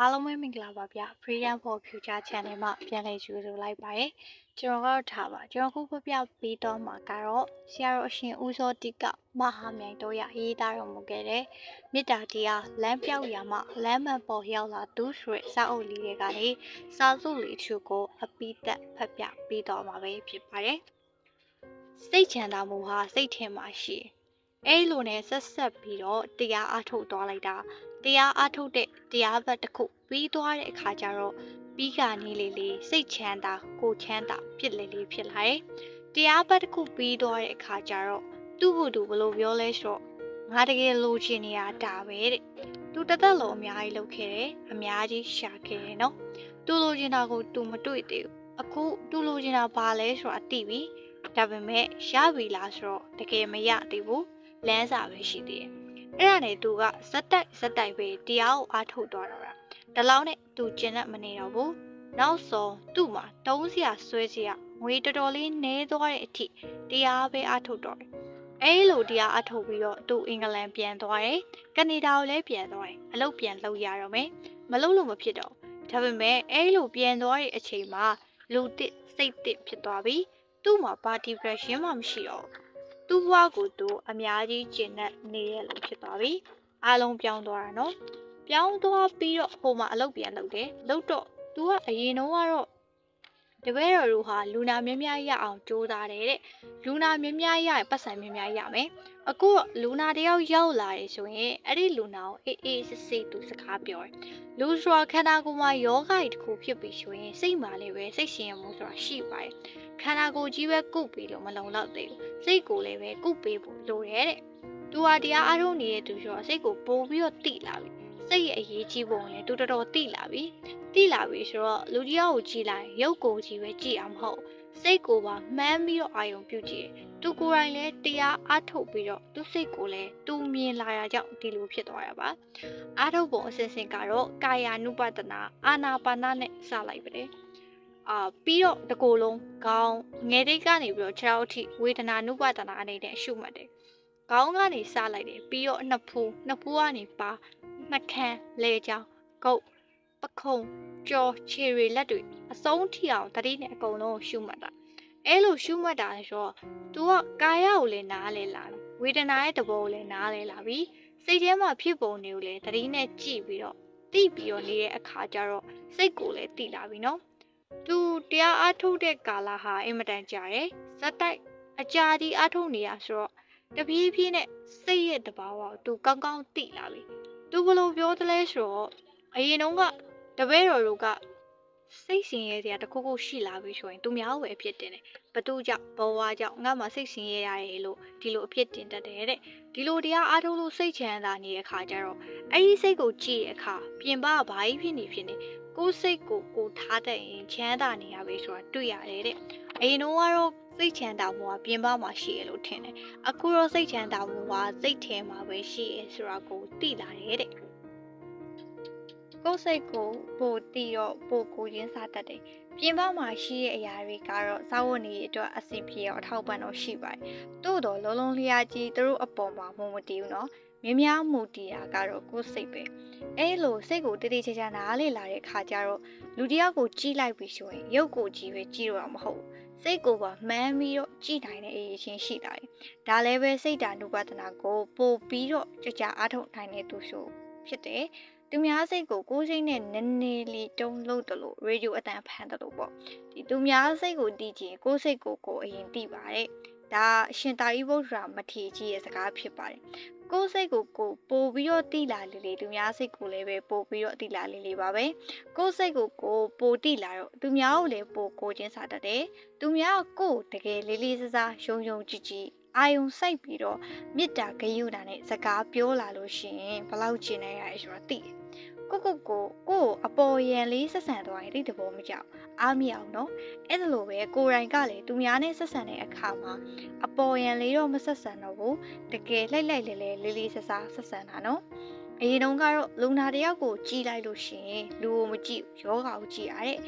အားလုံးပဲမင်္ဂလာပါဗျ Freedom for Future Channel မှာပြန်လည်ကြိုဆိုလိုက်ပါတယ်ကျွန်တော်ကတော့ထားပါကျွန်တော်ခုပြပြပေးတော့မှာကတော့ဆရာတော်အရှင်ဦးစောတိကမဟာမြိုင်တော်ရရေးသားတော်မူခဲ့တဲ့မေတ္တာတရားလမ်းပြောက်ရာမှာလမ်းမပေါ်ရောက်လာသူဆိုတဲ့စာအုပ်လေးတွေကနေစာစုလေးအချို့ကိုအပိသက်ဖတ်ပြပေးတော့မှာပဲဖြစ်ပါတယ်စိတ်ချမ်းသာမှုဟာစိတ်ထဲမှာရှိတယ်အဲ့လိုနဲ့ဆက်ဆက်ပြီးတော့တရားအားထုတ်သွားလိုက်တာတရားအားထုတ်တဲ့တရားဘက်တစ်ခု ပြီးသွားတဲ့အခါကျတော့ပြီးကနေလေးလေးစိတ်ချမ်းသာကိုယ်ချမ်းသာဖြစ်လေလေးဖြစ်လာတယ်တရားဘက်တစ်ခုပြီးသွားတဲ့အခါကျတော့သူ့ဘုသူဘယ်လိုပြောလဲဆိုတော့ငါတကယ်လိုချင်နေတာဒါပဲတဲ့သူတစ်သက်လုံးအများကြီးလုပ်ခဲ့တယ်အများကြီးရှာခဲ့တယ်နော်သူလိုချင်တာကိုသူမတွေ့သေးဘူးအခုသူလိုချင်တာဘာလဲဆိုတာသိပြီဒါပေမဲ့ရပြီလားဆိုတော့တကယ်မရသေးဘူးလမ်းစာပဲရှိသေးတယ်။အဲ့ဒါနဲ့သူကဇက်တိုက်ဇက်တိုက်ပဲတရားကိုအားထုတ်သွားတော့ တာ။ဒါလောက်နဲ့သူကျင်တတ်မနေတော့ဘူး။နောက်ဆုံးသူ့မှာတုံးစရာဆွဲစရာငွေတော်တော်လေးနေသွားတဲ့အထိတရားပဲအားထုတ်တော့တယ်။အဲ့လိုတရားအားထုတ်ပြီးတော့သူအင်္ဂလန်ပြန်သွားတယ်။ကနေဒါကိုလည်းပြန်သွားတယ်။အလုပ်ပြန်လုပ်ရတော့မယ်။မလုပ်လို့မဖြစ်တော့ဘူး။ဒါပေမဲ့အဲ့လိုပြန်သွားတဲ့အချိန်မှာလူတစ်စိတ်တစ်ဖြစ်သွားပြီ။သူ့မှာပါတီပရက်ရှင်မှမရှိတော့ဘူးသူ့ဘဝကိုသူအများကြီးကျင့်တတ်နေရလို့ဖြစ်သွားပြီအားလုံးပြောင်းသွားတာနော် ပြောင်းသွားပြီးတော့ဟိုမှာအလုပ်ပြန်လုပ်တယ်လုပ်တော့ तू ကအရင်တော့ကတော့တပည့်တော်တို့ဟာလူနာများများရအောင်ကြိုးစားတယ်တဲ့လူနာများများရရင်ပတ်စံများများရမယ်အခုတော့လူနာတယောက်ရောက်လာတယ်ဆိုရင်အဲ့ဒီလူနာကိုအေးအေးစစ်စစ်သူစကားပြောတယ်လူဆိုတာခန္ဓာကိုယ်မှာယောဂိုက်တစ်ခုဖြစ်ပြီးဆိုရင်စိတ်မှာလည်းပဲစိတ်ရှင်ရမှုဆိုတာရှိပါတယ်ခန္ဓာကိုယ်ကြီးပဲကုတ်ပြီးလို့မလုံလောက်သေးဘူးစိတ်ကိုလည်းပဲကုတ်ပေးဖို့လိုတယ်တဲ့သူဟာတရားအားထုတ်နေတဲ့သူဆိုတော့စိတ်ကိုပို့ပြီးတော့တိလာပြီ စိတ်ရဲ့အရေးကြီးပုံလည်းသူတော်တော်တိလာပြီတိလာပြီဆိုတော့လူကြီးကိုကြည်လိုက်ရုပ်ကိုကြီးပဲကြည်အောင်မဟုတ်စိတ်ကိုပါမှန်းပြီးတော့အာယုံပြုကြည့်တယ်သူကိုယ်တိုင်လည်းတရားအားထုတ်ပြီးတော့သူစိတ်ကိုလည်းသူမြင်လာတာကြောင့်ဒီလိုဖြစ်သွားတာပါအားထုတ်ပုံအစစ်စစ်ကတော့ကာယ ानु ပတနာအာနာပါနနဲ့စလိုက်ပါတယ်အာပြီးတော့တကိုယ်လုံးခေါင်းငယ်တိတ်ကနေပြီးတော့ခြေထောက်အထိဝေဒနာနုပဒနာအနေနဲ့ရှုမှတ်တယ်။ခေါင်းကနေစလိုက်တယ်ပြီးတော့နှစ်ဖူးနှစ်ဖူးကနေပါ နှခမ်းလေချောင်းကုတ်ပခုံးကြော်ခြေရီလက်တွေအဆုံးထိအောင်တတိနဲ့အကုန်လုံးကိုရှုမှတ်တာ။အဲလိုရှုမှတ်တာဆိုတော့ तू ကကာယကိုလည်းနားလဲလာပြီဝေဒနာရဲ့တဘောကိုလည်းနားလဲလာပြီစိတ်ထဲမှာဖြစ်ပုံတွေကိုလည်းတတိနဲ့ကြည့်ပြီးတော့သိပြီးတော့နေတဲ့အခါကျတော့စိတ်ကိုလည်းသိလာပြီနော်သူတရားအားထုတ်တဲ့ကာလဟာအင်မတန်ကြာတယ်ဇက်တိုက်အကြာကြီးအားထုတ်နေရဆိုတော့တပြေးပြေးနဲ့စိတ်ရဲ့တဘာဝကိုသူကောင်းကောင်းသိလာပြီ သူဘလို့ပြောသလဲဆိုတော့အရင်တုန်းကတပည့်တော်တို့ကစိတ်ဆင်းရဲစရာတစ်ခုခုရှိလာပြီဆိုရင်သူများကိုပဲအဖြစ်တင်တယ်ဘသူကြောင့်ဘဝကြောင့်ငါမှစိတ်ဆင်းရဲရတယ်လို့ဒီလိုအဖြစ်တင်တတ်တယ်တဲ့ဒီလိုတရားအားထုတ်လို့စိတ်ချမ်းသာနေတဲ့အခါကျတော့အဲ့ဒီစိတ်ကိုကြည့်တဲ့အခါပြင်ပကဘာကြီးဖြစ်နေဖြစ်နေကိုယ်စိတ်ကိုကိုယ်ထားတတ်ရင်ချမ်းသာနေရပြီဆိုတာတွေ့ရတယ်တဲ့အရင်တော့ကတော့ စိတ်ချမ်းသာမှုကပြင်ပမှာရှိရလို့ထင်တယ်အခုတော့စိတ်ချမ်းသာမှုကစိတ်ထဲမှာပဲရှိရဆိုတာကိုသိလာတယ်တဲ့ကိုယ်စိတ်ကိုပိုတီတော့ပိုကိုရင်းစားတတ်တယ်ပြင်ပမှာရှိတဲ့အရာတွေကတော့စာဝတ်နေအတွက်အဆင်ပြေအောင်အထောက်ပံ့တော့ရှိပါတယ်တို့တော့လုံးလုံးလျားကြီးသူတို့အပေါ်မှာမုံမတည်ဘူးနော်မြများမူတည်တာကတော့ကိုယ်စိတ်ပဲအဲလိုစိတ်ကိုတတိချာချာနားလေလာတဲ့ခါကျတော့လူတယောက်ကိုကြီးလိုက်ပြီးဆိုရင်ရုပ်ကိုကြီးပဲကြီးတော့မှာမဟုတ် စိတ်ကိုပါမှန်းပြီးတော့ကြည်နိုင်တဲ့အရေးချင်းရှိတာတယ်ဒါလည်းပဲစိတ်ဓာတ်နုပဒနာကိုပို့ပြီးတော့ကြကြအားထုတ်နိုင်တဲ့သူဆိုဖြစ်တယ်သူများစိတ်ကိုကိုယ်စိတ်နဲ့နည်းနည်းလေးတုံးလို့တလို့ရေဒီယိုအတန်ဖန်တယ်လို့ပေါ့ဒီသူများစိတ်ကိုတည်ကြည့်ကိုယ်စိတ်ကိုကိုယ်အရင်သိပါတယ်ဒါရှင်တာဤဗုဒ္ဓရာမထေကြီးရဲ့စကားဖြစ်ပါတယ် ကိုယ်စိတ်ကိုကိုပို့ပြီးတော့တိလာလေးလေးသူများစိတ်ကိုလည်းပဲပို့ပြီးတော့တိလာလေးလေးပါပဲကိုယ်စိတ်ကိုကိုပို့တိလာတော့သူများကိုလည်းပို့ကိုချင်းစားတတ်တယ်သူများကိုတကယ်လေးလေးစားစားယုံယုံကြည်ကြည်အာယုံစိုက်ပြီးတော့မေတ္တာဂရုဏာနဲ့စကားပြောလာလို့ရှိရင်ဘလောက်ကျင်နေရလဲဆိုတာသိတယ် ကိုကိုကိုကိုအပေါ်ယံလေးဆက်ဆံသွားရင်တိတဘောမကြောက်အားမရအောင်နော်အဲ့ဒါလိုပဲကိုရိုင်ကလည်းသူများနဲ့ဆက်ဆံတဲ့အခါမှာအပေါ်ယံလေးတော့မဆက်ဆံတော့ဘူးတကယ်လှိုက်လိုက်လေလေလေးလေးဆဆဆက်ဆံတာနော်အရင်တုန်းကတော့လူနာတယောက်ကိုကြည်လိုက်လို့ရှိရင်လူကိုမကြည့်ယောဂါကိုကြည့်ရတဲ့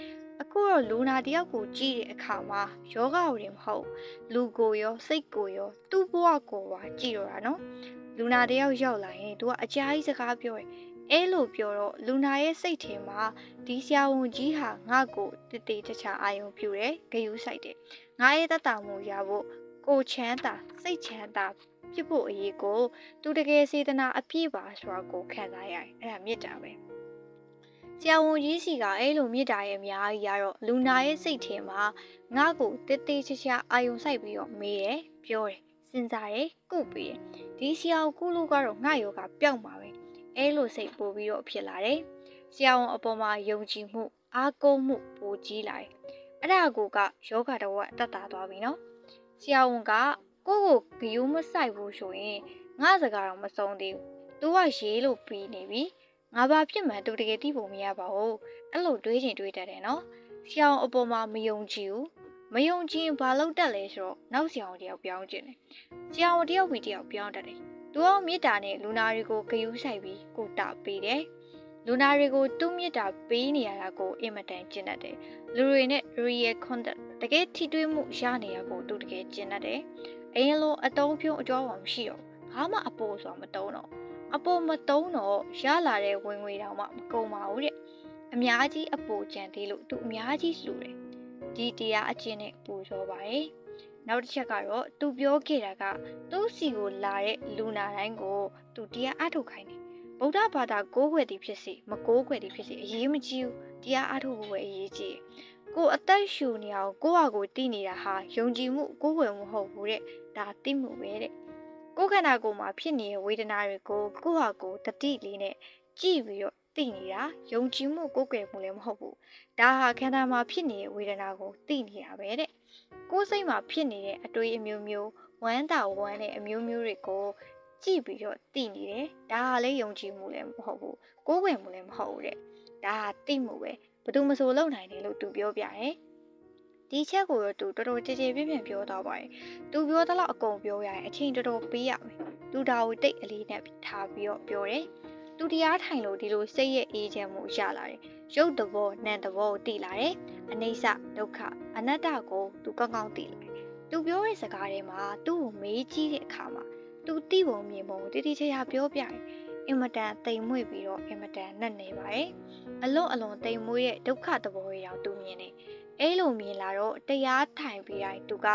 အခုတော့လူနာတယောက်ကိုကြည့်တဲ့အခါမှာယောဂါကိုတင်မဟုတ်လူကိုရောစိတ်ကိုရောသူ့ဘဝကိုပါကြည့်ရတာနော်လူနာတယောက်ရောက်လာရင်သူကအကြာကြီးစကားပြောတယ် အဲလိုပြောတော့လူနာရဲ့စိတ်ထဲမှာဒီဆရာဝန်ကြီးဟာငါ့ကိုတည်တည်ချာချာအာယုံပြူတယ်ဂယုစိုက်တယ်ငါရဲ့တတ်တာမှုရဖို့ကိုချမ်းသာစိတ်ချမ်းသာဖြစ်ဖို့အရေးကို သူတကယ်စေတနာအပြည့်ပါဆိုတာကိုခံစားရတယ်အဲ့ဒါမေတ္တာပဲဆရာဝန်ကြီးစီကအဲ့လိုမေတ္တာရဲ့အများကြီးရတော့လူနာရဲ့စိတ်ထဲမှာငါ့ကိုတည်တည်ချာချာအာယုံစိုက်ပြီးတော့မေးတယ်ပြောတယ်စဉ်းစားတယ်ကုတ်ပြီးတယ်ဒီဆရာကိုကုလို့ကတော့ငါယောဂပျောက်မှာပဲ အဲလိုစိတ်ပို့ပြီးတော့ဖြစ်လာတယ်ဆရာဝန်အပေါ်မှာယုံကြည်မှုအားကိုးမှုပိုကြီးလာတယ်အဲ့ဒါကိုကယောဂတော်ကတတ်တာသွားပြီနော်ဆရာဝန်ကကိုယ့်ကိုဂယိုးမဆိုင်ဘူးဆိုရင်ငါစကားတော့မဆုံးသေးဘူး။ तू ကရေးလို့ပြီးနေပြီ။ငါဘာဖြစ်မှန်း तू တကယ်သိဖို့မရပါဘူး။အဲ့လိုတွေးချင်တွေးတတ်တယ်နော်။ဆရာဝန်အပေါ်မှာမယုံကြည်ဘူး။မယုံကြည်ရင်ဘာလုပ်တတ်လဲဆိုတော့နောက်ဆရာဝန်တယောက်ပြောင်းကျင်တယ်။ဆရာဝန်တယောက်ပြီးတယောက်ပြောင်းတတ်တယ်။ तू ကမေတ္တာနဲ့လူနာတွေကိုဂယုဆိုင်ပြီးကိုတာပေးတယ်။လူနာတွေကိုသူ့မေတ္တာပေးနေရတာကိုအင်မတန်ကျင့်တတ်တယ်။လူတွေနဲ့ real contact တကယ်ထိတွေ့မှုရနေရကိုသူတကယ်ကျင့်တတ်တယ်။အရင်လိုအတုံးဖြုံးအကြောင်းမရှိတော့ဘာမှအပေါ်ဆိုတာမတုံးတော့အပေါ်မတုံးတော့ရလာတဲ့ဝင်ငွေတောင်မှမကုန်ပါဘူးတဲ့အများကြီးအပေါ်ကြံသေးလို့သူအများကြီးလှူတယ်ဒီတရားအကျင့်နဲ့ပူဇော်ပါတယ် နောက်တစ်ချက်ကတော့သူပြောခဲ့တာကသူ့စီကိုလာတဲ့လူနာတိုင်းကိုသူတရားအထုတ်ခိုင်းတယ်ဗုဒ္ဓဘာသာကိုးကွယ်သည်ဖြစ်စေမကိုးကွယ်သည်ဖြစ်စေအရေးမကြီးဘူးတရားအထုတ်ဖို့ပဲအရေးကြီးတယ်ကိုအသက်ရှူနေအောင်ကိုယ့်ဟာကိုယ်တည်နေတာဟာယုံကြည်မှုကိုးကွယ်မှုမဟုတ်ဘူးတဲ့ဒါသိမှုပဲတဲ့ကိုယ်ခန္ဓာကိုယ်မှာဖြစ်နေတဲ့ဝေဒနာတွေကိုကိုယ့်ဟာကိုယ်တတိလေးနဲ့ကြည့်ပြီးတော့သိနေတာယုံကြည်မှုကိုယ်ကွယ်မှုလည်းမဟုတ်ဘူးဒါဟာခန္ဓာမှာဖြစ်နေတဲ့ဝေဒနာကိုသိနေတာပဲတဲ့ ကိုယ်စိတ်မှာဖြစ်နေတဲ့အတွေးအမျိုးမျိုးဝမ်းသာဝမ်းတဲ့အမျိုးမျိုးတွေကိုကြည့်ပြီးတော့သိနေတယ်ဒါဟာလည်းယုံကြည်မှုလည်းမဟုတ်ဘူးကိုယ်ကွယ်မှုလည်းမဟုတ်ဘူးတဲ့ဒါဟာသိမှုပဲဘယ်သူမဆိုလုပ်နိုင်တယ်လို့သူပြောပြတယ်ဒီချက်ကိုတော့သူတော်တော်ကြည်ကြည်ပြည့်ပြည့်ပြောသွားပါတယ်။သူပြောသလောက်အကုန်ပြောရရင်အချိန်တော်တော်ပေးရမယ်။သူဒါကိုတိတ်အလေးနဲ့ထားပြီးတော့ပြောတယ်။ သူတရားထိုင်လို့ဒီလိုစိတ်ရဲ့အေးချမ်းမှုရလာတယ်။ရုပ်တဘောနံတဘောကိုသိလာတယ်။အနိစ္စဒုက္ခအနတ္တကိုသူကောင်းကောင်းသိလာတယ်။သူပြောတဲ့စကားထဲမှာသူ့ကိုမေးကြည့်တဲ့အခါမှာသူသိပုံမြင်ပုံတိတိကျကျပြောပြတယ်။အင်မတန်တိမ်မွေ့ပြီးတော့အင်မတန်နှက်နေပါတယ်။အလွန်အလွန်တိမ်မွေ့ရဲ့ဒုက္ခသဘောတွေအောင်သူမြင်တယ်။အဲလိုမြင်လာတော့တရားထိုင်ပြီးတိုင်းသူက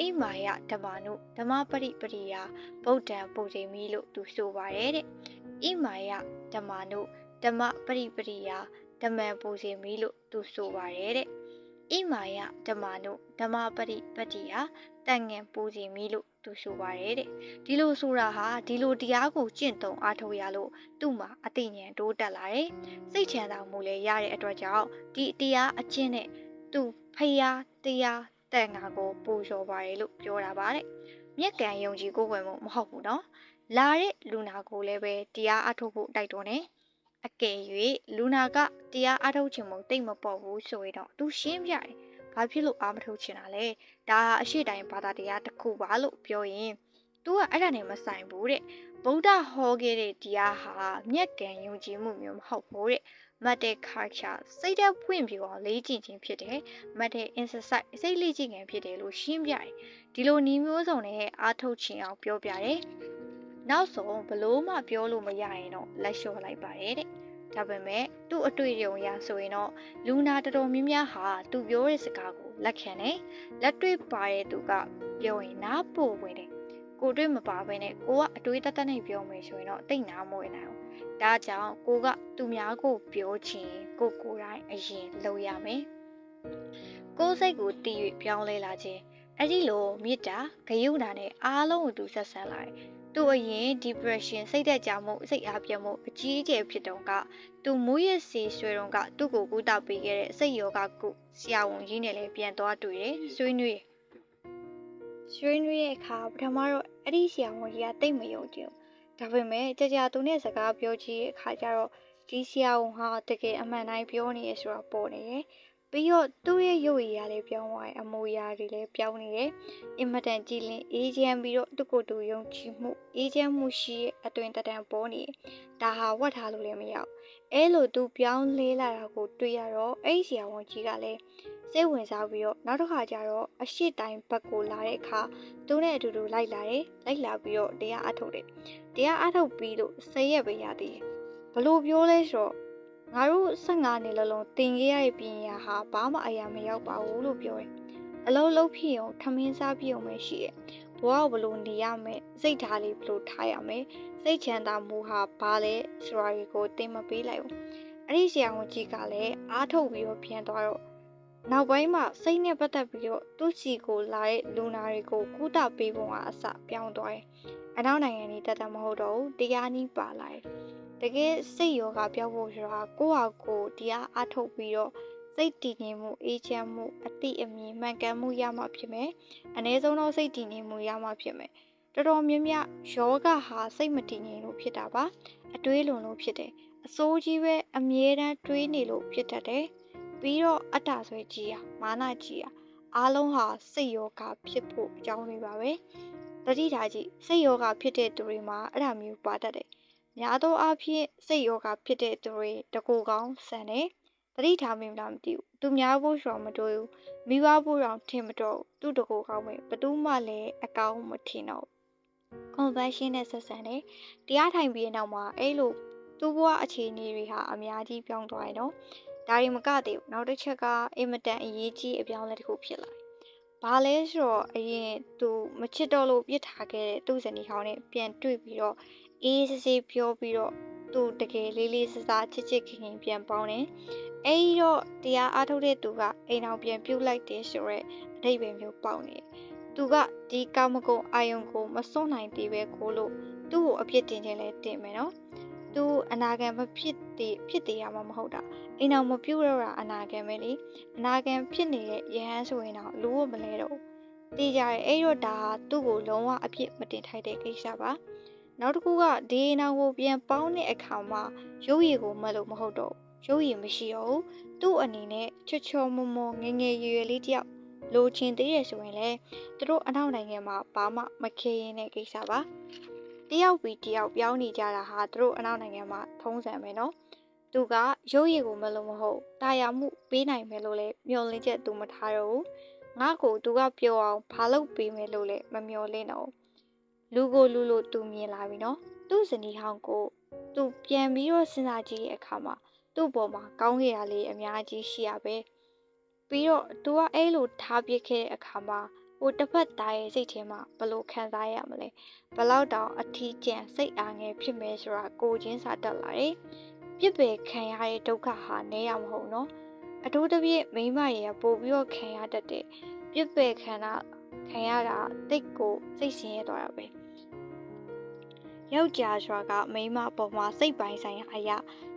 အိမာယဓမ္မနုဓမ္မပရိပရိယာဗုဒ္ဓံပူဇေမိလို့သူဆိုပါတယ်တဲ့။ အိမာယဓမ္မနုဓမ္မပရိပရိယာဓမ္မံပူဇေမိလို့သူဆိုပါတယ်တဲ့။အိမာယဓမ္မနုဓမ္မပရိပတိယာတန်ငင်ပူဇေမိလို့သူဆိုပါတယ်တဲ့ဒီလိုဆိုတာဟာဒီလိုတရားကိုကျင့်သုံးအားထုတ်ရလို့သူ့မှာအသိဉာဏ်တိုးတက်လာတယ်စိတ်ချမ်းသာမှုလည်းရတဲ့အတွက်ကြောင့်ဒီတရားအကျင့်နဲ့သူဖယားတရားတန်ငါကိုပူဇော်ပါတယ်လို့ပြောတာပါတဲ့မြက်ကံယုံကြည်ကိုယ်ွယ်မှုမဟုတ်ဘူးနော် လာတဲ့လူနာကိုလည်းပဲတရားအထုတ်ဖို့တိုက်တွန်းတယ်အကယ်၍လူနာကတရားအထုတ်ခြင်းမတိတ်မပေါ်ဘူးဆိုရင်တော့သူရှင်းပြတယ်ဘာဖြစ်လို့အာမထုတ်ချင်တာလဲဒါအရှိတိုင်းဘာသာတရားတစ်ခုပါလို့ပြောရင် तू ကအဲ့ဒါနဲ့မဆိုင်ဘူးတဲ့ဗုဒ္ဓဟောခဲ့တဲ့တရားဟာမြက်ကံယုံကြည်မှုမျိုးမဟုတ်ဘူးတဲ့မတ်တဲ့ခါချာစိတ်ဓာတ်ဖွင့်ပြအောင်လေ့ကျင့်ခြင်းဖြစ်တယ်မတ်တဲ့ insight စိတ်လေ့ကျင့်ခြင်းဖြစ်တယ်လို့ရှင်းပြတယ်ဒီလိုနီးမျိုးစုံနဲ့အားထုတ်ခြင်းအောင်ပြောပြတယ် နောက်ဆုံးဘလို့မှပြောလို့မရရင်တော့လက်လျှော့လိုက်ပါတယ်တဲ့ဒါပေမဲ့သူ့အတွေ့အကြုံအရဆိုရင်တော့လူနာတော်တော်များများဟာသူပြောတဲ့စကားကိုလက်ခံတယ်လက်တွေ့ပါတဲ့သူကပြောရင်နားပို့ဝင်တယ်ကိုတွေ့မပါဘဲနဲ့ကိုကအတွေးတတ်တတ်နဲ့ပြောမယ်ဆိုရင်တော့တိတ်နာမဝင်နိုင်ဘူးဒါကြောင့်ကိုကသူများကိုပြောချင်ကိုကိုယ်တိုင်အရင်လုပ်ရမယ်ကိုယ်စိတ်ကိုတည်၍ပြောင်းလဲလာခြင်းအဲ့ဒီလိုမေတ္တာဂယုဏနဲ့အားလုံးကိုသူဆက်ဆံလာတယ် သူအရင် depression စိတ်သက်သာမှုစိတ်အားပြတ်မှုအကြီးအကျယ်ဖြစ်တုန်းကသူမူရစီဆွေတုန်းကသူ့ကိုကူတာပေးခဲ့တဲ့စိတ်ယောဂကုဆရာဝန်ကြီးနဲ့လည်းပြန်သွားတွေ့တယ်ဆွေးနွေးဆွေးနွေးတဲ့အခါပထမတော့အဲ့ဒီဆရာဝန်ကြီးကတိတ်မယုံကြည်ဘူးဒါပေမဲ့ကြာကြာသူနဲ့စကားပြောကြည့်တဲ့အခါကျတော့ဒီဆရာဝန်ဟာတကယ်အမှန်တိုင်းပြောနေရဆိုတာပေါ်နေတယ် ပြီးတော့သူ့ရဲ့ရုပ်ရည်ရလည်းပြောင်းသွားတယ်အမူအရာတွေလည်းပြောင်းနေတယ်အင်မတန်ကြည်လင်အေးချမ်းပြီးတော့သူ့ကိုယ်သူယုံကြည်မှုအေးချမ်းမှုရှိရဲ့အတွင်တတန်ပေါ်နေဒါဟာဝတ်ထားလို့လည်းမရဘူးအဲလိုသူပြောင်းလဲလာတာကိုတွေ့ရတော့အဲ့ဆရာဝန်ကြီးကလည်းစိတ်ဝင်စားပြီးတော့နောက်တစ်ခါကျတော့အရှိတိုင်းဘက်ကိုလာတဲ့အခါသူနဲ့အတူတူလိုက်လာတယ်လိုက်လာပြီးတော့တရားအထုတ်တယ်တရားအထုတ်ပြီးလို့ဆယ်ရက်ပဲရသေးတယ်ဘလို့ပြောလဲဆိုတော့ ငါတို့15နှစ်လုံးလုံးတင်ခဲ့ရတဲ့ပညာဟာဘာမှအရာမရောက်ပါဘူးလို့ပြောတယ်အလုံးလုံးဖြစ်အောင်ထမင်းစားပြအောင်ပဲရှိတယ်ဘဝကိုဘယ်လိုနေရမလဲစိတ်ဓာတ်လေးဘယ်လိုထားရမလဲစိတ်ချမ်းသာမှုဟာဘာလဲဆိုတာကိုသင်မပေးလိုက်ဘူးအဲ့ဒီဆရာဝန်ကြီးကလည်းအားထုတ်ပြီးတော့ပြန်သွားတော့နောက်ပိုင်းမှာစိတ်နဲ့ပတ်သက်ပြီးတော့သူ့စီကိုလာတဲ့လူနာတွေကိုကုသပေးပုံကအစပြောင်းသွားတယ်အနောက်နိုင်ငံကြီးတတ်တမဟုတ်တော့ဘူးတရားနီးပါလာတယ် တကယ်စိတ်ယောဂပြောက်ဖို့ဆိုတာကိုယ့်ဟာကိုယ်တရားအားထုတ်ပြီးတော့စိတ်တည်ငြိမ်မှုအေးချမ်းမှုအတိအမြင်မှန်ကန်မှုရမှဖြစ်မယ်အ ਨੇ ဆုံးတော့စိတ်တည်ငြိမ်မှုရမှဖြစ်မယ်တော်တော်များများယောဂဟာစိတ်မတည်ငြိမ်လို့ဖြစ်တာပါအတွေးလွန်လို့ဖြစ်တယ်အစိုးကြီးပဲအမြဲတမ်းတွေးနေလို့ဖြစ်တတ်တယ်ပြီးတော့အတ္တဆွဲကြီးရမာနကြီးရအားလုံးဟာစိတ်ယောဂဖြစ်ဖို့အကြောင်းလေးပါပဲတတိထားကြည့်စိတ်ယောဂဖြစ်တဲ့သူတွေမှာအဲ့ဒါမျိုးပါတတ်တယ် များသောအားဖြင့်စိတ်ယောဂဖြစ်တဲ့သူတွေတကူကောင်းဆန်တယ်တတိထားမင်းလားမသိဘူးသူများဖို့ရှော်မတွေ့ဘူးမိဘဖို့တော့ထင်မတော့သူ့တကူကောင်းပဲဘသူမှလည်းအကောင်းမထင်တော့ conversion နဲ့ဆက်ဆံတယ်တရားထိုင်ပြီးတဲ့နောက်မှာအဲ့လိုသူ့ဘဝအခြေအနေတွေဟာအများကြီးပြောင်းသွားတယ်နော်ဒါရီမကသေးဘူးနောက်တစ်ချက်ကအင်မတန်အရေးကြီးအပြောင်းလဲတစ်ခုဖြစ်လာတယ်ဘာလဲဆိုတော့အရင်သူမချစ်တော့လို့ပြစ်ထားခဲ့တဲ့သူ့ဇနီးဟောင်းနဲ့ပြန်တွေ့ပြီးတော့ အေးစစ်စစ်ပြောပြီးတော့သူတကယ်လေးလေးစားစားချစ်ချစ်ခင်ခင်ပြန်ပေါင်းတယ်အဲဒီတော့တရားအားထုတ်တဲ့သူကအိမ်အောင်ပြန်ပြုတ်လိုက်တယ်ဆိုရက်အထိပ္ပယ်မျိုးပေါက်နေတယ်သူကဒီကာမဂုဏ်အာယုံကိုမစွန့်နိုင်သေးပဲကိုလို့သူ့ကိုအပြစ်တင်ခြင်းလဲတင်မယ်နော်သူအနာဂံမဖြစ်သေးဖြစ်သေးရမှာမဟုတ်တာအိမ်အောင်မပြုတ်တော့တာအနာဂံပဲလေအနာဂံဖြစ်နေတဲ့ယဟန်ဆိုရင်တော့လူ့ကိုမလဲတော့တေးကြရဲအဲ့တော့ဒါသူ့ကိုလုံးဝအပြစ်မတင်ထိုက်တဲ့ကိစ္စပါ နောက်တစ်ခုကဒီနောင်ကိုပြန်ပေါင်းတဲ့အခါမှာရုပ်ရည်ကိုမလို့မဟုတ်တော့ရုပ်ရည်မရှိတော့ဘူးသူ့အနေနဲ့ချောချောမောမောငငယ်ရွယ်ရွယ်လေးတယောက်လိုချင်သေးရဆိုရင်လည်းသူတို့အနောက်နိုင်ငံမှာဘာမှမခေရင်တဲ့ကိစ္စပါတယောက်ပြီးတယောက်ပြောင်းနေကြတာဟာသူတို့အနောက်နိုင်ငံမှာထုံးစံပဲနော်သူကရုပ်ရည်ကိုမလို့မဟုတ်တာယာမှုပေးနိုင်မယ်လို့လည်းမျှော်လင့်ချက်သူမထားတော့ဘူးငါ့ကိုသူကပြောအောင်ဘာလုပ်ပေးမယ်လို့လည်းမမျှော်လင့်တော့ လူကိုလူလိုသူမြင်လာပြီနော်သူ့ဇနီးဟောင်းကိုသူပြန်ပြီးတော့စဉ်းစားကြည့်တဲ့အခါမှာသူ့ပေါ်မှာကောင်းခဲ့တာလေးအများကြီးရှိရပဲပြီးတော့သူကအဲ့လိုထားပစ်ခဲ့တဲ့အခါမှာဟိုတစ်ဖက်သားရဲ့စိတ်ထဲမှာဘလို့ခံစားရမလဲဘလောက်တောင်အထီးကျန်စိတ်အားငယ်ဖြစ်မယ်ဆိုတာကိုချင်းစာတက်လာတယ်ပြစ်ပယ်ခံရတဲ့ဒုက္ခဟာနည်းရမဟုတ်နော်အထူးသဖြင့်မိမရေပို့ပြီးတော့ခံရတတ်တဲ့ပြစ်ပယ်ခံတာ ခံရတာတိတ်ကိုစိတ်ဆင်းရဲသွားတာပဲယောက်ျားဆိုတာကမိန်းမပေါ်မှာစိတ်ပိုင်းဆိုင်ရာအရာ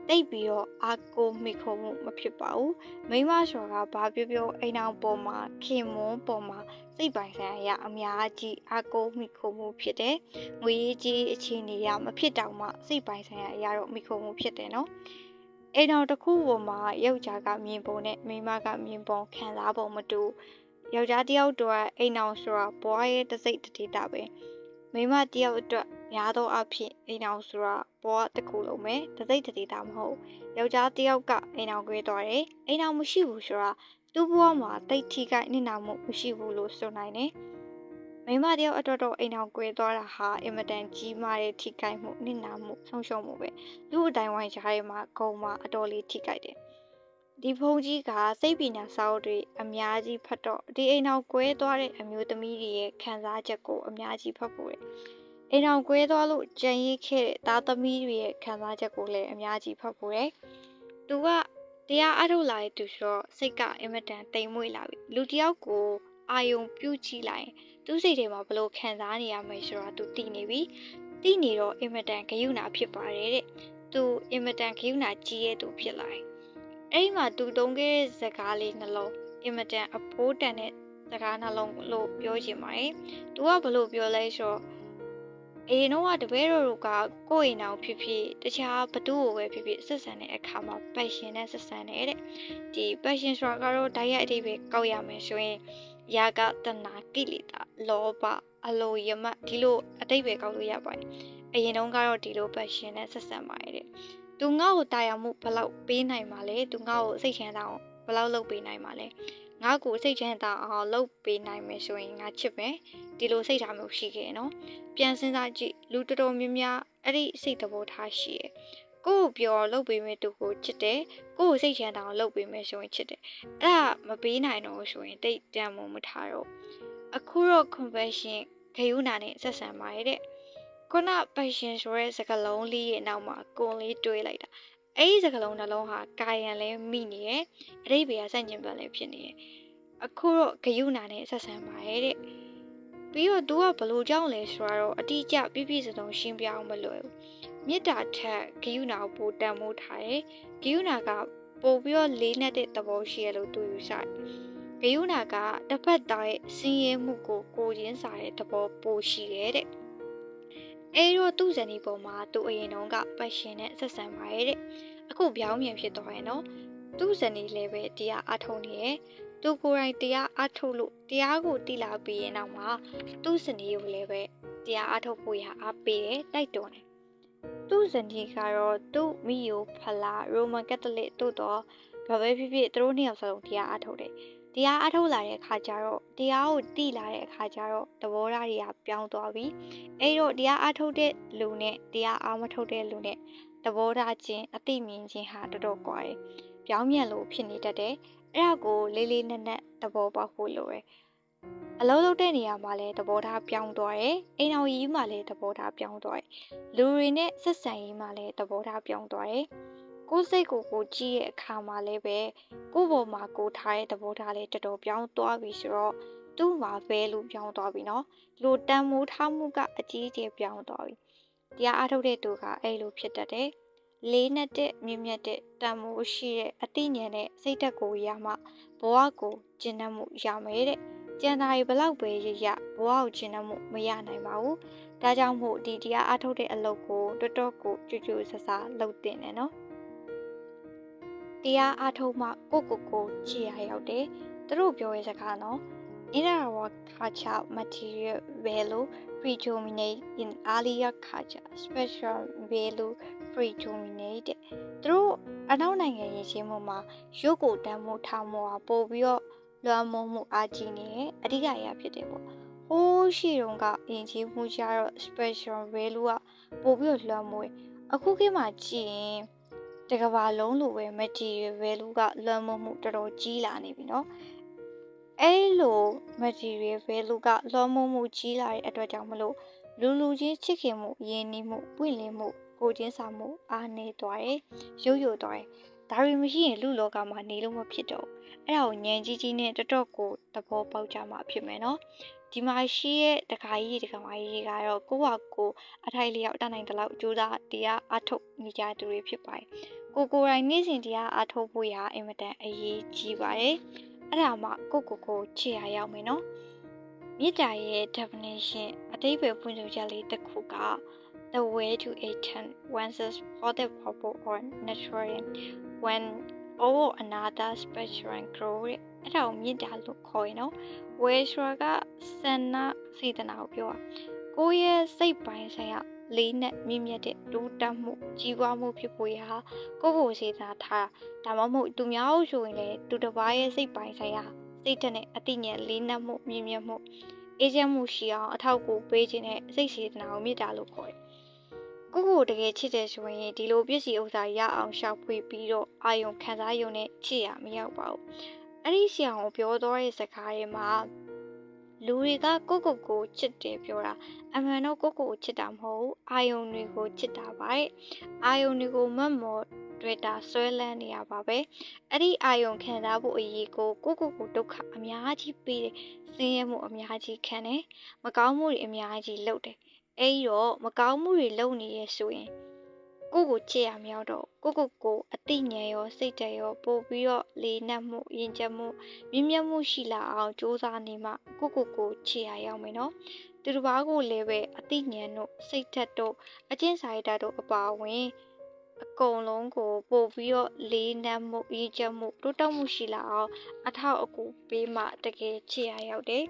တိတ်ပြီးတော့အာကိုမိခုံမှုမဖြစ်ပါဘူးမိန်းမဆိုတာကဘာပြောပြောအိမ်အောင်ပေါ်မှာခင်မွန်းပေါ်မှာစိတ်ပိုင်းဆိုင်ရာအများကြီးအာကိုမိခုံမှုဖြစ်တယ်ငွေကြီးအခြေအနေရမဖြစ်တောင်မှစိတ်ပိုင်းဆိုင်ရာအရာတော့မိခုံမှုဖြစ်တယ်နော်အိမ်တော်တစ်ခုပေါ်မှာယောက်ျားကမြင်ပုံနဲ့မိန်းမကမြင်ပုံခံစားပုံမတူ ယောက်ျားတယောက်တော့အိမ်အောင်ဆိုတာဘွားရဲ့တစိတ်တတိတာပဲမိမတယောက်အတွက်များသောအားဖြင့်အိမ်အောင်ဆိုတာဘောတစ်ခုလုံးပဲတသိတတိတာမဟုတ်ယောက်ျားတယောက်ကအိမ်အောင်ကွဲသွားတယ်အိမ်အောင်မရှိဘူးဆိုတာသူ့ဘဝမှာတိတ်ထိခိုက်နစ်နာမှုမရှိဘူးလို့ဆိုနိုင်တယ်မိမတယောက်အတော်တော်အိမ်အောင်ကွဲသွားတာဟာအင်မတန်ကြီးမားတဲ့ထိခိုက်မှုနစ်နာမှုဆုံးရှုံးမှုပဲလူအတိုင်းဝိုင်းကြားထဲမှာဂုံမှာအတော်လေးထိခိုက်တယ် ဒီဖုန်းကြီးကစိတ်ပညာစာအုပ်တွေအများကြီးဖတ်တော့ဒီအိမ်အောင်ကွဲသွားတဲ့အမျိုးသမီးတွေရဲ့ခံစားချက်ကိုအများကြီးဖတ်ဖို့ရအိမ်အောင်ကွဲသွားလို့ကြံရိတ်ခဲ့တဲ့သားသမီးတွေရဲ့ခံစားချက်ကိုလည်းအများကြီးဖတ်ဖို့ရသူကတရားအထုတ်လာတဲ့သူဆိုတော့စိတ်ကအင်မတန်တိမ်မွေ့လာပြီလူတယောက်ကိုအာယုံပြုတ်ကြည့်လိုက်သူစိတ်ထဲမှာဘလို့ခံစားနေရမယ်ဆိုတာသူသိနေပြီသိနေတော့အင်မတန်ဂယုဏဖြစ်ပါတယ်တဲ့သူအင်မတန်ဂယုဏကြီးရဲ့သူဖြစ်လာတယ် အဲ့ဒီမှာသူတုံးခဲ့တဲ့စကားလေးနှလုံးအင်မတန်အဖိုးတန်တဲ့စကားနှလုံးလို့ပြောချင်ပါတယ်။သူကဘလို့ပြောလဲဆိုတော့အရင်တော့တပည့်တော်တို့ကကိုယ့်အိမ်အောင်ဖြစ်ဖြစ်တခြားဘသူ့ကိုပဲဖြစ်ဖြစ်ဆက်ဆံတဲ့အခါမှာ passion နဲ့ဆက်ဆံနေတဲ့ဒီ passion ဆိုတာကတော့ဓာတ်ရိုက်အဓိပ္ပာယ်ကောက်ရမယ်ဆိုရင်ယာကတနာကိလေသာလောဘအလိုယမဒီလိုအဓိပ္ပာယ်ကောက်လို့ရပါတယ်။အရင်တုန်းကတော့ဒီလို passion နဲ့ဆက်ဆံပါတယ်တဲ့။ သူငါ့ကိုတာယာမှုဘလောက်ပေးနိုင်မှာလဲသူငါ့ကိုစိတ်ချမ်းသာအောင်ဘလောက်လုပ်ပေးနိုင်မှာလဲငါ့ကိုစိတ်ချမ်းသာအောင်လုပ်ပေးနိုင်မယ်ဆိုရင်ငါချစ်မယ်ဒီလိုစိတ်ထားမျိုးရှိခဲ့နော်ပြန်စဉ်းစားကြည့်လူတော်တော်များများအဲ့ဒီစိတ်သဘောထားရှိရကိုကိုပြောလုပ်ပေးမယ်သူကိုချစ်တယ်ကိုကိုစိတ်ချမ်းသာအောင်လုပ်ပေးမယ်ဆိုရင်ချစ်တယ်အဲ့ဒါမပေးနိုင်တော့ဆိုရင်တိတ်တန်မှုမထားတော့အခုတော့ compassion ဂယုဏနဲ့ဆက်ဆံပါရဲ့တဲ့ ခုန passion ဆိုတဲ့စကားလုံးလေးရဲ့နောက်မှာကိုယ်လေးတွေးလိုက်တာအဲ့ဒီစကားလုံးနှလုံးဟာကာယံလဲမိနေရဲ့အရိပ်ဘေကစန့်ကျင်ဘက်လည်းဖြစ်နေရဲ့အခုတော့ဂယုဏနဲ့ဆက်ဆံပါရဲ့တဲ့ပြီးတော့ तू ကဘလို့ကြောင်းလဲဆိုတော့အတိအကျပြည့်ပြည့်စုံစုံရှင်းပြအောင်မလွယ်ဘူးမေတ္တာထက်ဂယုဏကိုပိုတန်မိုးထားတယ်ဂယုဏကပို့ပြီးတော့လေးနက်တဲ့သဘောရှိရလို့သူယူဆတယ်ဂယုဏကတစ်ဖက်သားရဲ့စင်ရဲမှုကိုကိုချင်းစာတဲ့သဘောပိုရှိတယ်တဲ့ အဲတော့သူ့ဇနီးပေါ်မှာသူ့အရင်တုန်းကပတ်ရှင်နဲ့ဆက်ဆံပါရဲ့တဲ့အခုပြောင်းပြန်ဖြစ်သွားရဲ့နော်သူ့ဇနီးလည်းပဲတရားအထုံနေရဲ့သူကိုယ်တိုင်တရားအထုတ်လို့တရားကိုတိလာပြီးရင်နောက်မှာသူ့ဇနီးကိုလည်းပဲတရားအထုတ်ဖို့ရအားပေးတယ်တိုက်တွန်းတယ်သူ့ဇနီးကတော့သူ့မိယိုဖလာရိုမန်ကက်သလစ်တို့တော့ဘာပဲဖြစ်ဖြစ်သူတို့နှစ်ယောက်စလုံးတရားအထုတ်တယ် တရားအထုတ်လာတဲ့အခါကျတော့တရားကိုတိလာတဲ့အခါကျတော့သဘောထားတွေကပြောင်းသွားပြီအဲ့တော့တရားအထုတ်တဲ့လူနဲ့တရားအားမထုတ်တဲ့လူနဲ့သဘောထားချင်းအသိမြင်ချင်းဟာတော်တော်ကွာတယ်ပြောင်းပြန်လို့ဖြစ်နေတတ်တယ်အဲ့ဒါကိုလေးလေးနက်နက်သဘောပေါက်ဖို့လိုတယ်အလုံးလုံးတဲ့နေရာမှာလည်းသဘောထားပြောင်းသွားတယ်အိမ်အောင်ကြီးမှာလည်းသဘောထားပြောင်းသွားတယ်လူတွေနဲ့ဆက်ဆံရေးမှာလည်းသဘောထားပြောင်းသွားတယ် ကိုယ်စိတ်ကိုကိုကြည့်ရဲ့အခါမှာလည်းပဲကိုယ့်ဘော်မှာကိုထားတဲ့သဘောထားလည်းတော်တော်ပြောင်းသွားပြီဆိုတော့သူ့မှာပဲလို့ပြောင်းသွားပြီเนาะလူတန်မိုးထားမှုကအကြီးအကျယ်ပြောင်းသွားပြီတရားအားထုတ်တဲ့သူကအဲ့လိုဖြစ်တတ်တယ်လေးနဲ့တဲ့မြင့်မြတ်တဲ့တန်မိုးရှိတဲ့အသိဉာဏ်နဲ့စိတ်ဓာတ်ကိုရမှဘဝကိုကျင့်တတ်မှုရမယ်တဲ့ကျန်တာတွေဘလောက်ပဲရရဘဝကိုကျင့်တတ်မှုမရနိုင်ပါဘူးဒါကြောင့်မို့ဒီတရားအားထုတ်တဲ့အလုပ်ကိုတော်တော်ကိုကြွကြွဆဆလုပ်တင်တယ်နော် တရားအားထုတ်မှကိုကိုကိုချစ်ရရောက်တယ်သူတို့ပြောရဲ့စကားနော် Inner work culture material value predominate in earlier culture special value predominate တဲ့သူတို့အနောက်နိုင်ငံရေးချင်းမှုမှာရုပ်ကိုတန်းမှုထားမှုဟာပို့ပြီးတော့လွှမ်းမိုးမှုအားကြီးနေတဲ့အဓိကအရာဖြစ်တယ်ပေါ့ဟိုးရှိတုန်းကအင်ကြီးမှုကြတော့ special value ကပို့ပြီးတော့လွှမ်းမိုးအခုခေတ်မှာကြည့်ရင် တကဘာလုံးလိုပဲ material value ကလွန်မမှုတော်တော်ကြီးလာနေပြီနော်အဲ့လို material value ကလွန်မမှုကြီးလာတဲ့အတွက်ကြောင့်မလို့လူလူချင်းချစ်ခင်မှုရင်းနှီးမှုပွင့်လင်းမှုကိုချင်းစာမှုအားနည်းသွားတယ်ရုပ်ယိုသွားတယ်ဒါရီမရှိရင်လူလောကမှာနေလို့မဖြစ်တော့အဲ့ဒါကိုဉာဏ်ကြီးကြီးနဲ့တတော်ကိုသဘောပေါက်ကြမှာဖြစ်မယ်နော် ဒီမှာရှိရဲ့တခါကြီးတခါမကြီးကတော့ကိုယ့်ဟာကိုယ်အထိုက်လျောက်တတ်နိုင်တဲ့လောက်ကြိုးစားတရားအထုတ်နေကြသူတွေဖြစ်ပါတယ်ကိုကိုယ်တိုင်နေ့စဉ်တရားအထုတ်ဖို့ရာအင်မတန်အရေးကြီးပါတယ်အဲ့ဒါမှကိုကိုကိုချစ်ရရောက်မယ်နော်မေတ္တာရဲ့ definition အတိတ်ပဲဖွင့်ဆိုချက်လေးတစ်ခုက the way to attain one's for the purpose or natural when over another spectrum grow အဲ့ဒါကိုမြင့်တာလို့ခေါ်ရင်နော် way ဆိုတာကစန္နာစေတနာကိုပြောတာကိုယ့်ရဲ့စိတ်ပိုင်းဆိုင်ရာလေးနဲ့မြင့်မြတ်တဲ့တိုးတက်မှုကြီးပွားမှုဖြစ်ပေါ်ရာကိုယ့်ကိုယ်စေတနာထားဒါမှမဟုတ်သူများကိုဆိုရင်လည်းသူတစ်ပါးရဲ့စိတ်ပိုင်းဆိုင်ရာစိတ်ဓာတ်နဲ့အတိညာလေးနက်မှုမြင့်မြတ်မှုအေးချမ်းမှုရှိအောင်အထောက်အကူပေးခြင်းနဲ့စိတ်စေတနာကိုမြင့်တာလို့ခေါ်တယ်ကိုကိုတကယ်ချစ်တယ်ဆိုရင်ဒီလိုပစ္စည်းဥစ္စာရအောင်ရှောက်ဖွေပြီးတော့အာယုံခံစားယုံနဲ့ချစ်ရမရောက်ပါဘူး အဲ့ဒီဆရာကိုပြောတော့တဲ့စကားတွေမှာလူတွေကကိုကိုကိုချစ်တယ်ပြောတာအမှန်တော့ကိုကိုကိုချစ်တာမဟုတ်ဘူးအာယုံတွေကိုချစ်တာပါတဲ့အာယုံတွေကိုမတ်မော်တွေ့တာဆွဲလန်းနေရပါပဲအဲ့ဒီအာယုံခံစားဖို့အရေးကိုကိုကိုကိုဒုက္ခအများကြီးပေးတယ်ဆင်းရဲမှုအများကြီးခံတယ်မကောင်းမှုတွေအများကြီးလုပ်တယ်အဲ့တော့မကောင်းမှုတွေလုပ်နေရဆိုရင် ကိုကိုချစ်ရမြောက်တော့ကိုကိုကိုအသိဉာဏ်ရောစိတ်ဓာတ်ရောပို့ပြီးတော့လေနက်မှုရင်ကျက်မှုမြင့်မြတ်မှုရှိလာအောင်စူးစမ်းနေမှကိုကိုကိုချစ်ရရောက်မယ်နော်သူတစ်ပါးကိုလည်းပဲအသိဉာဏ်တို့စိတ်ဓာတ်တို့အကျင့်စာရိတ္တတို့အပါအဝင်အကုန်လုံးကိုပို့ပြီးတော့လေးနက်မှုရင်ကျက်မှုတိုးတက်မှုရှိလာအောင်အထောက်အကူပေးမှတကယ်ချစ်ရရောက်တယ်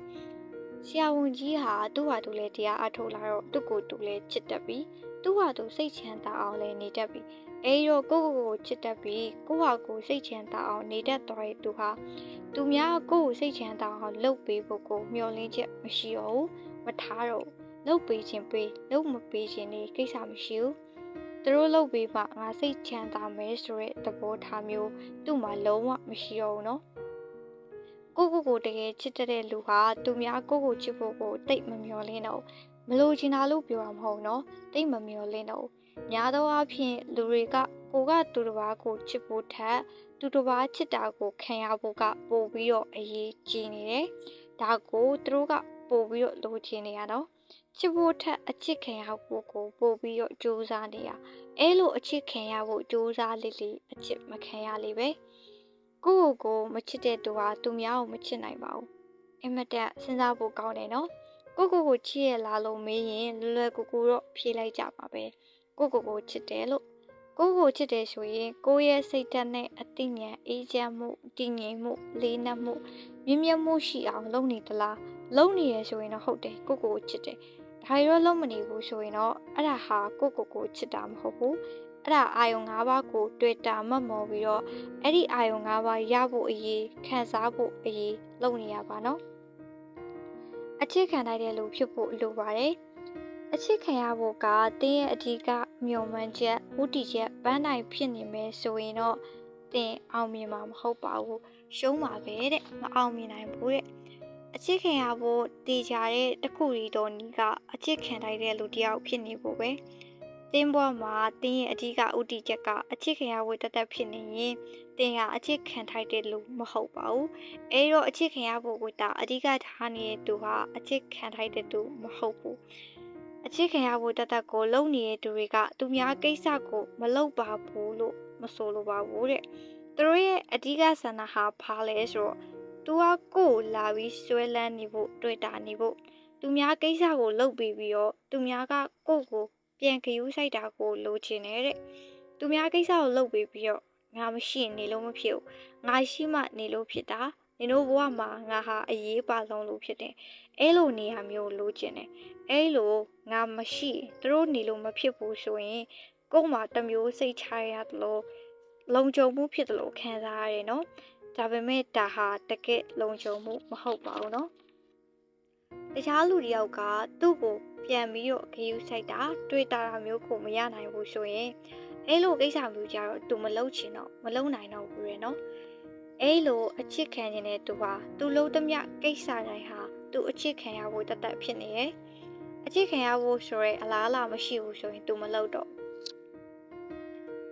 ဆရာဝန်ကြီးဟာသူ့ဟာသူလည်းတရားအထုတ်လာတော့သူ့ကိုယ်သူလည်းချစ်တတ်ပြီး သူ့ဟာသူစိတ်ချမ်းသာအောင်လည်းနေတတ်ပြီးအဲဒီတော့ကိုကိုကိုချစ်တတ်ပြီးကိုဟာကိုစိတ်ချမ်းသာအောင်နေတတ်သွားတဲ့သူဟာသူများကိုကိုစိတ်ချမ်းသာအောင်လုပ်ပေးဖို့ကိုမျှော်လင့်ချက်မရှိတော့ဘူးမထားတော့လုပ်ပေးခြင်းပေးလုပ်မပေးခြင်းနေကိစ္စမရှိဘူးသူတို့လုပ်ပြီးမှငါစိတ်ချမ်းသာမယ်ဆိုတဲ့သဘောထားမျိုးသူ့မှာလုံးဝမရှိတော့ဘူးနော်ကိုကိုကိုတကယ်ချစ်တဲ့လူဟာသူများကိုကိုချစ်ဖို့ကိုတိတ်မမျှော်လင့်တော့ မလို့ချင်တာလို့ပြောတာမဟုတ်နော်တိတ်မမျှော်လင့်တော့များသောအားဖြင့်လူတွေကကိုကသူတစ်ပါးကိုချစ်ဖို့ထက်သူတစ်ပါးချစ်တာကိုခံရဖို့ကပိုပြီးတော့အရေးကြီးနေတယ်ဒါကိုသူတို့ကပိုပြီးတော့လိုချင်နေရတော့ချစ်ဖို့ထက်အချစ်ခံရဖို့ကိုပိုပြီးတော့ကြိုးစားနေရအဲလိုအချစ်ခံရဖို့ကြိုးစားလေးလေးအချစ်မခံရလေးပဲကိုယ့်ကိုယ်ကိုမချစ်တဲ့သူဟာသူများကိုမချစ်နိုင်ပါဘူးအင်မတန်စဉ်းစားဖို့ကောင်းတယ်နော် ကိုယ့်ကိုယ်ကိုချစ်ရလားလို့မေးရင်လွယ်လွယ်ကူကူတော့ဖြေလိုက်ကြပါပဲကိုယ့်ကိုယ်ကိုချစ်တယ်လို့ကိုယ့်ကိုယ်ချစ်တယ်ဆိုရင်ကိုယ့်ရဲ့စိတ်ဓာတ်နဲ့အသိဉာဏ်အေးချမ်းမှုတည်ငြိမ်မှုလေးနက်မှုမြင့်မြတ်မှုရှိအောင်လုပ်နေသလားလုပ်နေရဆိုရင်တော့ဟုတ်တယ်ကိုယ့်ကိုယ်ကိုချစ်တယ်ဒါရောလုံးမနေဘူးဆိုရင်တော့အဲ့ဒါဟာကိုယ့်ကိုယ်ကိုချစ်တာမဟုတ်ဘူးအဲ့ဒါအာယုံ၅ပါးကိုတွေ့တာမှတ်မော်ပြီးတော့အဲ့ဒီအာယုံ၅ပါးရဖို့အရေးခံစားဖို့အရေးလုပ်နေရပါနော် အချစ်ခံနိုင်တဲ့လူဖြစ်ဖို့လိုပါတယ်အချစ်ခံရဖို့ကတင်းရဲ့အဓိကမျှော်မှန်းချက်ဥတီချက်ပန်းတိုင်ဖြစ်နေမယ်ဆိုရင်တော့တင်းအောင်မြင်မှာမဟုတ်ပါဘူးရှုံးပါပဲတဲ့မအောင်မြင်နိုင်ဘူးတဲ့အချစ်ခံရဖို့တည်ကြတဲ့တခုရီတော်နီကအချစ်ခံလိုက်တဲ့လူတစ်ယောက်ဖြစ်နေဖို့ပဲ တင်းဘွားမှာတင်းရဲ့အဓိကဥတီချက်ကအချစ်ခံရဖို့တသက်ဖြစ်နေရင်တင်းကအချစ်ခံထိုက်တဲ့လူမဟုတ်ပါဘူးအဲတော့အချစ်ခံရဖို့ကတာအဓိကထားနေတဲ့သူဟာအချစ်ခံထိုက်တဲ့သူမဟုတ်ဘူးအချစ်ခံရဖို့တသက်ကိုလုံနေတဲ့သူတွေကသူများကိစ္စကိုမလုပ်ပါဘူးလို့မဆိုလိုပါဘူးတဲ့သူတို့ရဲ့အဓိကဆန္ဒဟာဘာလဲဆိုတော့သူကကိုယ်လာပြီးဆွဲလန်းနေဖို့တွေ့တာနေဖို့သူများကိစ္စကိုလုပ်ပြီးပြီးတော့သူများကကိုယ့်ကို ပြန်ခယူးဆိုင်တာကိုလိုချင်နေတဲ့သူများကိစ္စကိုလုပ်ပြီးပြီးတော့ငါမရှိရင်နေလို့မဖြစ်ဘူးငါရှိမှနေလို့ဖြစ်တာနင်တို့ဘဝမှာငါဟာအရေးပါဆုံးလို့ဖြစ်တယ်အဲလိုနေရာမျိုးလိုချင်တယ်အဲလိုငါမရှိသူတို့နေလို့မဖြစ်ဘူးဆိုရင်ကို့မှာတမျိုးစိတ်ချရတယ်လို့လုံခြုံမှုဖြစ်တယ်လို့ခံစားရတယ်နော်ဒါပေမဲ့ဒါဟာတကယ်လုံခြုံမှုမဟုတ်ပါဘူးနော်တခြားလူတယောက်ကသူ့ကို ပြန်ပြီးတော့ဂရုစိုက်တာတွေ့တာမျိုးကိုမရနိုင်ဘူးဆိုရင်အဲလိုကိစ္စမျိုးကြတော့သူမလုပ်ချင်တော့မလုပ်နိုင်တော့ဘူးရယ်နော်အဲလိုအချစ်ခံနေတဲ့သူဟာသူလုံးသမျှကိစ္စတိုင်းဟာသူအချစ်ခံရဖို့တသက်ဖြစ်နေရဲ့အချစ်ခံရဖို့ဆိုရဲအလားအလာမရှိဘူးဆိုရင်သူမလုပ်တော့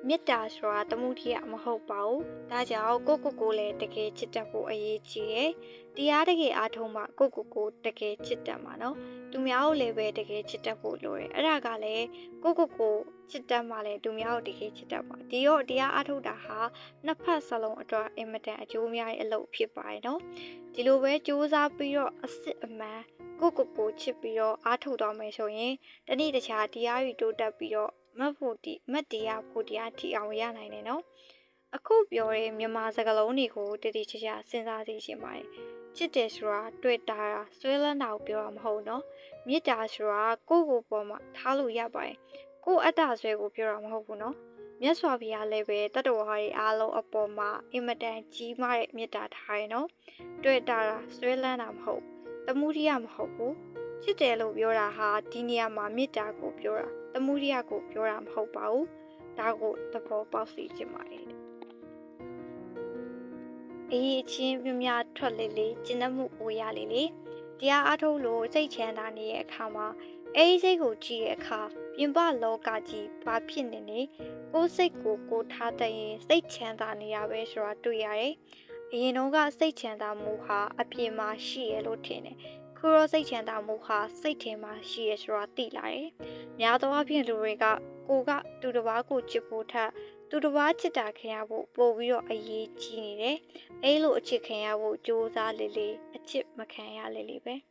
မေတ္တာဆိုတာတမှုထရမဟုတ်ပါဘူး။ဒါကြောင့်ကိုကိုကိုလည်းတကယ်ချစ်တတ်ဖို့အရေးကြီးတယ်။တရားတကယ်အားထုတ်မှကိုကိုကိုတကယ်ချစ်တတ်မှာနော်။သူများကိုလည်းပဲတကယ်ချစ်တတ်ဖို့လိုတယ်။အဲ့ဒါကလည်းကိုကိုကိုချစ်တတ်မှလည်းသူများကိုတကယ်ချစ်တတ်မှာ။ဒီတော့တရားအားထုတ်တာဟာနှစ်ဖက်စလုံးအတွက်အင်မတန်အကျိုးများတဲ့အလုပ်ဖြစ်ပါတယ်နော်။ဒီလိုပဲစူးစမ်းပြီးတော့အစ်စ်အမှန်ကိုကိုကိုချစ်ပြီးတော့အားထုတ်သွားမယ်ဆိုရင်တနည်းတခြားတရားယူတိုးတက်ပြီးတော့မတ်ဖို့တီမတ်တရားဖို့တရားထီအောင်ရနိုင်တယ်နော်အခုပြောတဲ့မြန်မာစကားလုံးတွေကိုတတိချာချာစဉ်းစားသိရှင်ပါတယ်ချစ်တယ်ဆိုတာတွေ့တာတာဆွဲလန်းတာကိုပြောတာမဟုတ်နော်မေတ္တာဆိုတာကိုယ့်ကိုယ်ပေါ်မှာထားလို့ရပါတယ်ကိုယ့်အတ္တဆွဲကိုပြောတာမဟုတ်ဘူးနော်မြတ်စွာဘုရားလည်းပဲတတ္တဝါတွေအားလုံးအပေါ်မှာအင်မတန်ကြီးမားတဲ့မေတ္တာထားရနော်တွေ့တာတာဆွဲလန်းတာမဟုတ်တမှုရိယမဟုတ်ဘူးချစ်တယ်လို့ပြောတာဟာဒီနေရာမှာမေတ္တာကိုပြောတာ တမှုရိယကိုပြောတာမဟုတ်ပါဘူးဒါကိုသဘောပေါက်စေချင်ပါတယ်အေးအချင်းမြမြထွက်လေလေကျင့်တတ်မှုဝေရလေလေတရားအားထုတ်လို့စိတ်ချမ်းသာနေတဲ့အခါမှာအေးစိတ်ကိုကြည့်တဲ့အခါပြင်ပလောကကြီးဘာဖြစ်နေနေကိုယ်စိတ်ကိုကိုထားတဲ့ရင်စိတ်ချမ်းသာနေရပဲဆိုတာတွေ့ရတယ်အရင်တော့ကစိတ်ချမ်းသာမှုဟာအပြင်မှာရှိရလို့ထင်တယ် ခုရောစိတ်ချမ်းသာမှုဟာစိတ်ထဲမှာရှိရဆိုတာသိလာတယ်။များသောအားဖြင့်လူတွေကကိုကသူတစ်ပါးကိုချစ်ဖို့ထက်သူတစ်ပါးချစ်တာခင်ရဖို့ပို့ပြီးတော့အရေးကြီးနေတယ်။အဲလိုအချစ်ခင်ရဖို့စူးစမ်းလေလေအချစ်မခံရလေလေပဲ။